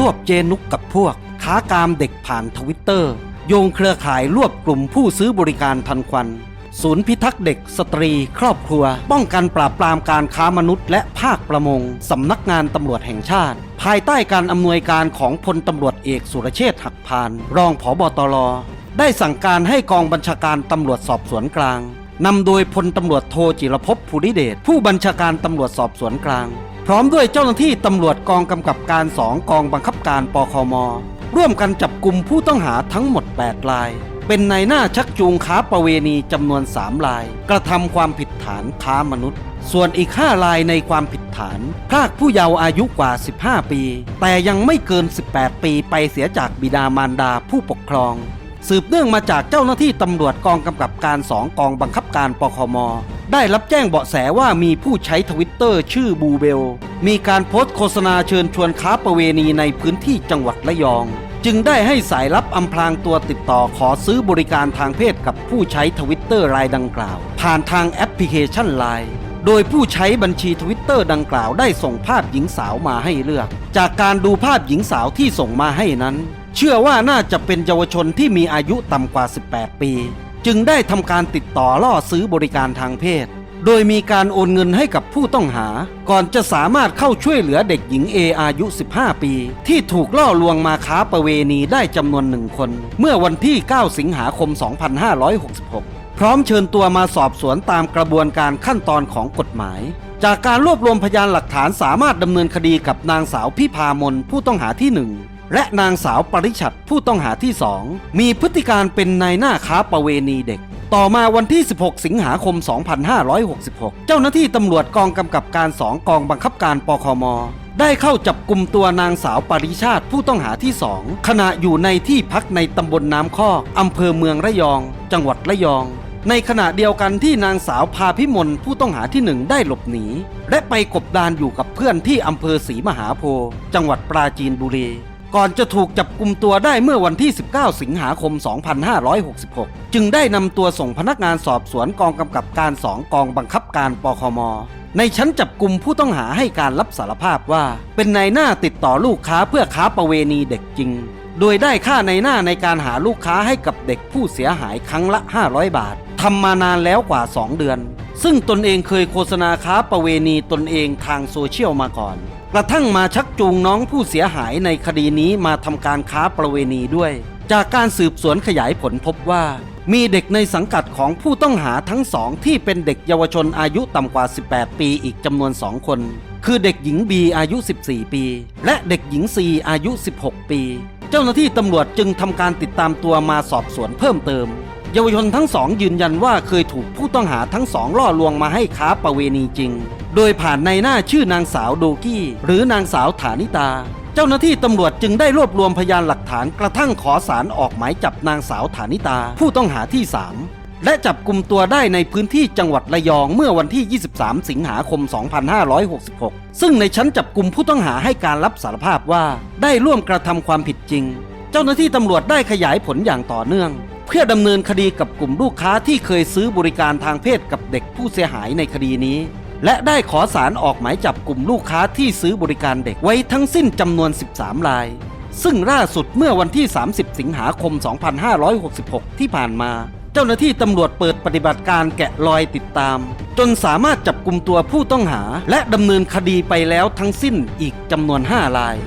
รวบเจนุกกับพวกค้ากามเด็กผ่านทวิตเตอร์ โยงเครือข่ายรวบกลุ่มผู้ซื้อบริการทันควัน ศูนย์พิทักษ์เด็กสตรี ครอบครัว ป้องกันปราบปรามการค้ามนุษย์ และภาคประมง สำนักงานตำรวจแห่งชาติ ภายใต้การอำนวยการของพลตำรวจเอกสุรเชษฐ์หักพาน รองผบตรได้สั่งการให้กองบัญชาการตำรวจสอบสวนกลางนำโดยพลตำรวจโทจิรภพภูริเดชผู้บัญชาการตำรวจสอบสวนกลาง พร้อมด้วยเจ้าหน้าที่ตำรวจกองกำกับการสองกองบังคับการปคม ร่วมกันจับกลุ่มผู้ต้องหาทั้งหมด 8 ราย เป็นนายหน้าชักจูงค้าประเวณีจำนวน 3 ราย กระทำความผิดฐานค้ามนุษย์ ส่วนอีก 5 รายในความผิดฐาน พรากผู้เยาว์อายุกว่า 15 ปี แต่ยังไม่เกิน 18 ปีไปเสียจากบิดามารดาผู้ปกครองสืบเนื่องมาจากเจ้าหน้าที่ตำรวจกองกำกับการสองกองบังคับการปคม ได้รับแจ้งเบาะแสว่ามีผู้ใช้ทวิตเตอร์ชื่อบูเบล มีการโพสต์โฆษณาเชิญชวนค้าประเวณีในพื้นที่จังหวัดระยอง จึงได้ให้สายลับอำพรางตัวติดต่อขอซื้อบริการทางเพศกับผู้ใช้ทวิตเตอร์รายดังกล่าว ผ่านทางแอปพลิเคชันไลน์โดยผู้ใช้บัญชีทวิตเตอร์ดังกล่าวได้ส่งภาพหญิงสาวมาให้เลือก จากการดูภาพหญิงสาวที่ส่งมาให้นั้น เชื่อว่าน่าจะเป็นเยาวชนที่มีอายุต่ำกว่า 18 ปี จึงได้ทำการติดต่อล่อซื้อบริการทางเพศ โดยมีการโอนเงินให้กับผู้ต้องหา ก่อนจะสามารถเข้าช่วยเหลือเด็กหญิงเออายุ 15 ปี ที่ถูกล่อลวงมาค้าประเวณีได้จำนวนหนึ่งคน เมื่อวันที่ 9 สิงหาคม 2566 พร้อมเชิญตัวมาสอบสวนตามกระบวนการขั้นตอนของกฎหมาย จากการรวบรวมพยานหลักฐานสามารถดำเนินคดีกับนางสาวพิพามนผู้ต้องหาที่หนึ่ง และนางสาวปริชัดผู้ต้องหาที่สองมีพฤติการเป็นนายหน้าค้าประเวณีเด็ก ต่อมาวันที่ 16 สิงหาคม 2566 เจ้าหน้าที่ตำรวจกองกำกับการสองกองบังคับการปคม ได้เข้าจับกลุ่มตัวนางสาวปริชาติผู้ต้องหาที่สองขณะอยู่ในที่พักในตำบลน้ำคออำเภอเมืองระยอง จังหวัดระยองในขณะเดียวกันที่นางสาวพาพิมลผู้ต้องหาที่หนึ่งได้หลบหนี และไปกบดานอยู่กับเพื่อนที่อำเภอศรีมหาโพธิ์จังหวัดปราจีนบุรี ก่อนจะถูกจับกลุ่มตัวได้เมื่อวันที่ 19 สิงหาคม 2566 จึงได้นำตัวส่งพนักงานสอบสวนกองกำกับการสองกองบังคับการปคม ในชั้นจับกลุ่มผู้ต้องหาให้การรับสารภาพว่า เป็นนายหน้าติดต่อลูกค้าเพื่อค้าประเวณีเด็กจริง โดยได้ค่าในหน้าในการหาลูกค้าให้กับเด็กผู้เสียหายครั้งละ 500 บาททำมานานแล้วกว่า 2 เดือน ซึ่งตนเองเคยโฆษณาค้าประเวณีตนเองทางโซเชียลมาก่อน กระทั่งมาชักจูงน้องผู้เสียหายในคดีนี้มาทำการค้าประเวณีด้วย จากการสืบสวนขยายผลพบว่า มีเด็กในสังกัดของผู้ต้องหาทั้งสองที่เป็นเด็กเยาวชนอายุต่ำกว่า 18 ปีอีกจำนวนสองคน คือเด็กหญิงบีอายุ 14 ปี และเด็กหญิงซีอายุ 16 ปี เจ้าหน้าที่ตำรวจจึงทำการติดตามตัวมาสอบสวนเพิ่มเติม เยาวชนทั้งสองยืนยันว่าเคยถูกผู้ต้องหาทั้งสองล่อลวงมาให้ค้าประเวณีจริง โดยผ่านในหน้าชื่อนางสาวโดกี้ หรือนางสาวฐานิตา เจ้าหน้าที่ตำรวจจึงได้รวบรวมพยานหลักฐานกระทั่งขอสารออกหมายจับนางสาวฐานิตา ผู้ต้องหาที่ 3 และจับกลุ่มตัวได้ในพื้นที่จังหวัดระยองเมื่อวันที่ 23 สิงหาคม 2566 ซึ่งในชั้นจับกลุ่มผู้ต้องหาให้การรับสารภาพว่าได้ร่วมกระทำความผิดจริง เจ้าหน้าที่ตำรวจได้ขยายผลอย่างต่อเนื่อง พื่อดำเนินคดีกับกลุ่มลูกค้าที่เคยซื้อบริการทางเพศกับเด็กผู้เสียหายในคดีนี้ และได้ขอสารออกหมายจับกลุ่มลูกค้าที่ซื้อบริการเด็กไว้ทั้งสิ้นจำนวน 13 ราย ซึ่งล่าสุดเมื่อวันที่ 30 สิงหาคม 2566 ที่ผ่านมา เจ้าหน้าที่ตำรวจเปิดปฏิบัติการแกะรอยติดตาม จนสามารถจับกลุ่มตัวผู้ต้องหา และดำเนินคดีไปแล้วทั้งสิ้นอีกจำนวน 5 ราย